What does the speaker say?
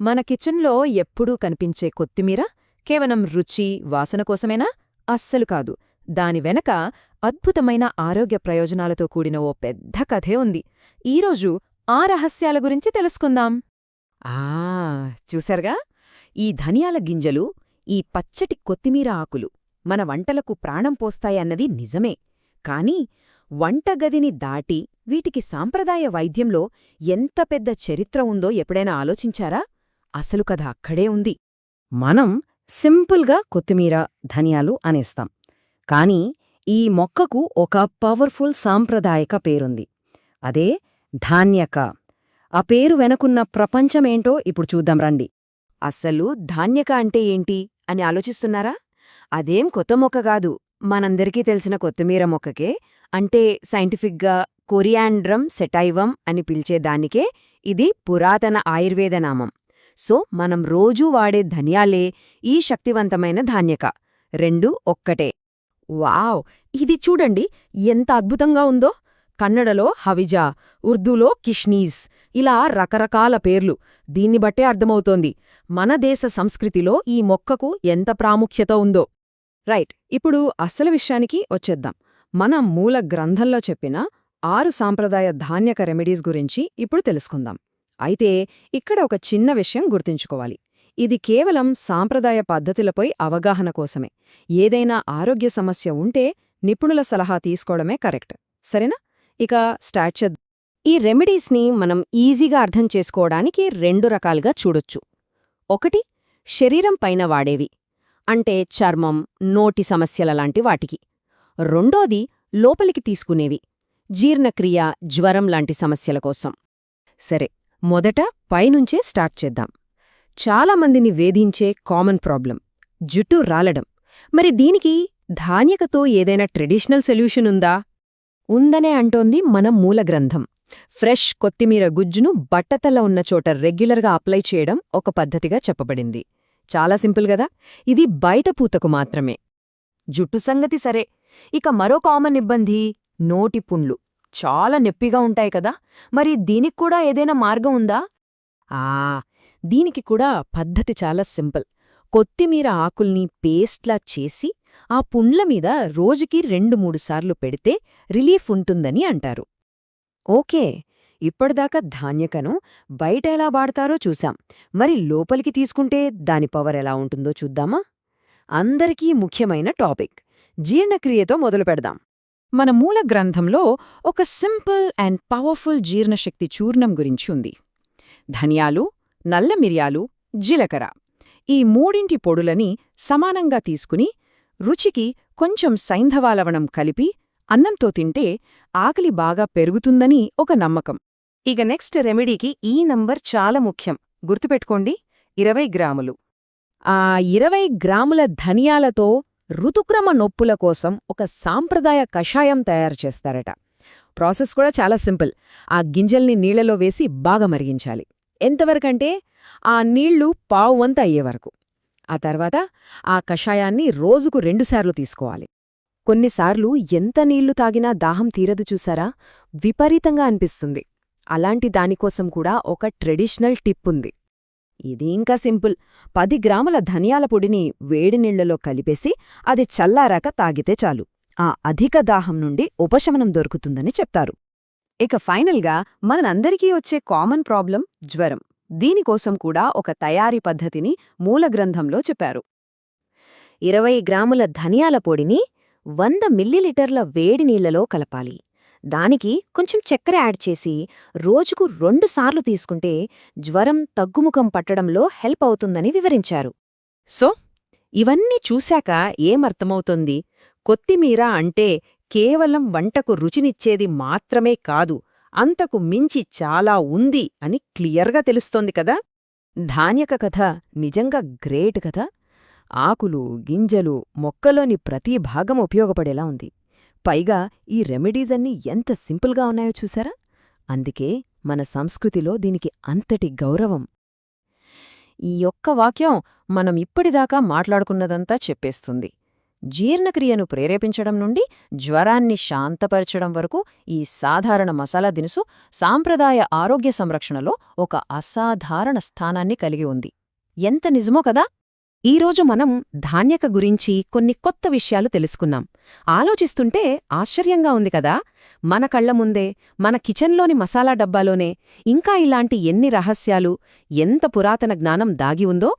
మన కిచెన్లో ఎప్పుడూ కనిపించే కొత్తిమీర కేవలం రుచి వాసన కోసమేనా? అస్సలు కాదు. దాని వెనక అద్భుతమైన ఆరోగ్య ప్రయోజనాలతో కూడిన ఓ పెద్ద కథే ఉంది. ఈరోజు ఆ రహస్యాల గురించి తెలుసుకుందాం. ఆ చూశారుగా? ఈ ధనియాల గింజలు ఈ పచ్చటి కొత్తిమీర ఆకులు మన వంటలకు ప్రాణం పోస్తాయన్నది నిజమే. కాని వంటగదిని దాటి వీటికి సాంప్రదాయ వైద్యంలో ఎంత పెద్ద చరిత్ర ఉందో ఎప్పుడైనా ఆలోచించారా? అసలు కథ అక్కడే ఉంది. మనం సింపుల్గా కొత్తిమీర ధనియాలు అనేస్తాం. కాని ఈ మొక్కకు ఒక పవర్ఫుల్ సాంప్రదాయక పేరుంది. అదే ధాన్యక. ఆ పేరు వెనకున్న ప్రపంచమేంటో ఇప్పుడు చూద్దాం రండి. అసలు ధాన్యక అంటే ఏంటి? అని ఆలోచిస్తున్నారా? అదేం కొత్త మొక్క కాదు. మనందరికీ తెలిసిన కొత్తిమీర మొక్కకే అంటే సైంటిఫిక్గా కొరియాండ్రమ్ సెటైవం అని పిలిచేదానికే ఇది పురాతన ఆయుర్వేద నామం. సో మనం రోజూ వాడే ధనియాలే ఈ శక్తివంతమైన ధాన్యక. రెండు ఒక్కటే. వావ్! ఇది చూడండి ఎంత అద్భుతంగా ఉందో! కన్నడలో హవిజా ఉర్దూలో కిష్నీస్ ఇలా రకరకాల పేర్లు. దీన్ని బట్టే అర్థమవుతోంది మన దేశ సంస్కృతిలో ఈ మొక్కకు ఎంత ప్రాముఖ్యత ఉందో. రైట్ ఇప్పుడు అసలు విషయానికి వచ్చేద్దాం. మన మూల గ్రంథంలో చెప్పిన ఆరు సాంప్రదాయ ధాన్యక రెమెడీస్ గురించి ఇప్పుడు తెలుసుకుందాం. అయితే ఇక్కడ ఒక చిన్న విషయం గుర్తుంచుకోవాలి. ఇది కేవలం సాంప్రదాయ పద్ధతులపై అవగాహన కోసమే. ఏదైనా ఆరోగ్య సమస్య ఉంటే నిపుణుల సలహా తీసుకోవడమే కరెక్ట్. సరేనా? ఇక స్టార్ట్ ఈ రెమెడీస్ని మనం ఈజీగా అర్థం చేసుకోవడానికి రెండు రకాలుగా చూడొచ్చు. ఒకటి శరీరం పైన వాడేవి అంటే చర్మం నోటి సమస్యల లాంటి వాటికి. రెండోది లోపలికి తీసుకునేవి జీర్ణక్రియ జ్వరం లాంటి సమస్యల కోసం. సరే మొదట పైనుంచే స్టార్ట్ చేద్దాం. చాలామందిని వేధించే కామన్ ప్రాబ్లం జుట్టు రాలడం. మరి దీనికి ధాన్యకతో ఏదైనా ట్రెడిషనల్ సొల్యూషన్ ఉందా? ఉందనే అంటోంది మన మూల గ్రంథం. ఫ్రెష్ కొత్తిమీర గుజ్జును బట్టతల ఉన్న చోట రెగ్యులర్గా అప్లై చేయడం ఒక పద్ధతిగా చెప్పబడింది. చాలా సింపుల్ గదా? ఇది బయట పూతకు మాత్రమే. జుట్టు సంగతి సరే. ఇక మరో కామన్ ఇబ్బంది నోటి పుండ్లు. చాలా నొప్పిగా ఉంటాయి కదా. మరి దీనికి కూడా ఏదైనా మార్గం ఉందా? ఆ దీనికి కూడా పద్ధతి చాలా సింపుల్. కొత్తిమీర ఆకుల్ని పేస్ట్లా చేసి ఆ పుండ్ల మీద రోజుకి రెండు మూడు సార్లు పెడితే రిలీఫ్ ఉంటుందని అంటారు. ఓకే ఇప్పటిదాకా ధాన్యకను బయట ఎలా వాడతారో చూశాం. మరి లోపలికి తీసుకుంటే దాని పవర్ ఎలా ఉంటుందో చూద్దామా? అందరికీ ముఖ్యమైన టాపిక్. జీర్ణక్రియతో మొదలు పెడదాం మన మూల గ్రంథంలో ఒక సింపుల్ అండ్ పవర్ఫుల్ జీర్ణశక్తి చూర్ణం గురించి ఉంది. ధనియాలు నల్ల మిరియాలు జీలకర్ర ఈ మూడింటి పొడులని సమానంగా తీసుకుని రుచికి కొంచెం సైంధవాలవణం కలిపి అన్నంతో తింటే ఆకలి బాగా పెరుగుతుందని ఒక నమ్మకం. ఇక నెక్స్ట్ రెమెడీకి ఈ నంబర్ చాలా ముఖ్యం. గుర్తుపెట్టుకోండి ఇరవై గ్రాములు. ఆ ఇరవై గ్రాముల ధనియాలతో ఋతుక్రమ నొప్పుల కోసం ఒక సాంప్రదాయ కషాయం తయారు చేస్తారట. ప్రాసెస్ కూడా చాలా సింపుల్. ఆ గింజల్ని నీళ్ళలో వేసి బాగా మరిగించాలి. ఎంతవరకంటే ఆ నీళ్ళు పావువంత అయ్యేవరకు ఆ తర్వాత ఆ కషాయాన్ని రోజుకు రెండుసార్లు తీసుకోవాలి. కొన్నిసార్లు ఎంత నీళ్ళు తాగినా దాహం తీరదు చూసారా? విపరీతంగా అనిపిస్తుంది. అలాంటి దానికోసం కూడా ఒక ట్రెడిషనల్ టిప్ ఉంది. ఇది ఇంకా సింపుల్. పది గ్రాముల ధనియాల పొడిని వేడినీళ్ళలో కలిపేసి అది చల్లారాక తాగితే చాలు. ఆ అధిక దాహం నుండి ఉపశమనం దొరుకుతుందని చెప్తారు. ఇక ఫైనల్గా మనందరికీ వచ్చే కామన్ ప్రాబ్లం జ్వరం. దీనికోసం కూడా ఒక తయారీ పద్ధతిని మూలగ్రంథంలో చెప్పారు. ఇరవై గ్రాముల ధనియాల పొడిని వంద మిల్లీలీటర్ల వేడి నీళ్ళలో కలపాలి. దానికి కొంచెం చక్కెర యాడ్ చేసి రోజుకు రెండుసార్లు తీసుకుంటే జ్వరం తగ్గుముఖం పట్టడంలో హెల్ప్ అవుతుందని వివరించారు. సో ఇవన్నీ చూశాక ఏమర్థమవుతోంది కొత్తిమీర అంటే కేవలం వంటకు రుచినిచ్చేది మాత్రమే కాదు అంతకు మించి చాలా ఉంది అని క్లియర్గా తెలుస్తోంది కదా? ధాన్యక కథ నిజంగా గ్రేట్ కదా? ఆకులు గింజలు మొక్కలోని ప్రతి భాగం ఉపయోగపడేలా ఉంది. పైగా ఈ రెమెడీస్ అన్నీ ఎంత సింపుల్గా ఉన్నాయో చూసారా? అందుకే మన సంస్కృతిలో దీనికి అంతటి గౌరవం. ఈ ఒక్క వాక్యం మనం ఇప్పటిదాకా మాట్లాడుకున్నదంతా చెప్పేస్తుంది. జీర్ణక్రియను ప్రేరేపించడం నుండి జ్వరాన్ని శాంతపరచడం వరకు ఈ సాధారణ మసాలా దినుసు సాంప్రదాయ ఆరోగ్య సంరక్షణలో ఒక అసాధారణ స్థానాన్ని కలిగి ఉంది. ఎంత నిజమో కదా? ఈరోజు మనం ధాన్యక గురించి కొన్ని కొత్త విషయాలు తెలుసుకున్నాం. ఆలోచిస్తుంటే ఆశ్చర్యంగా ఉంది కదా! మన కళ్ళ ముందే మన కిచెన్లోని మసాలా డబ్బాలోనే ఇంకా ఇలాంటి ఎన్ని రహస్యాలు ఎంత పురాతన జ్ఞానం దాగి ఉందో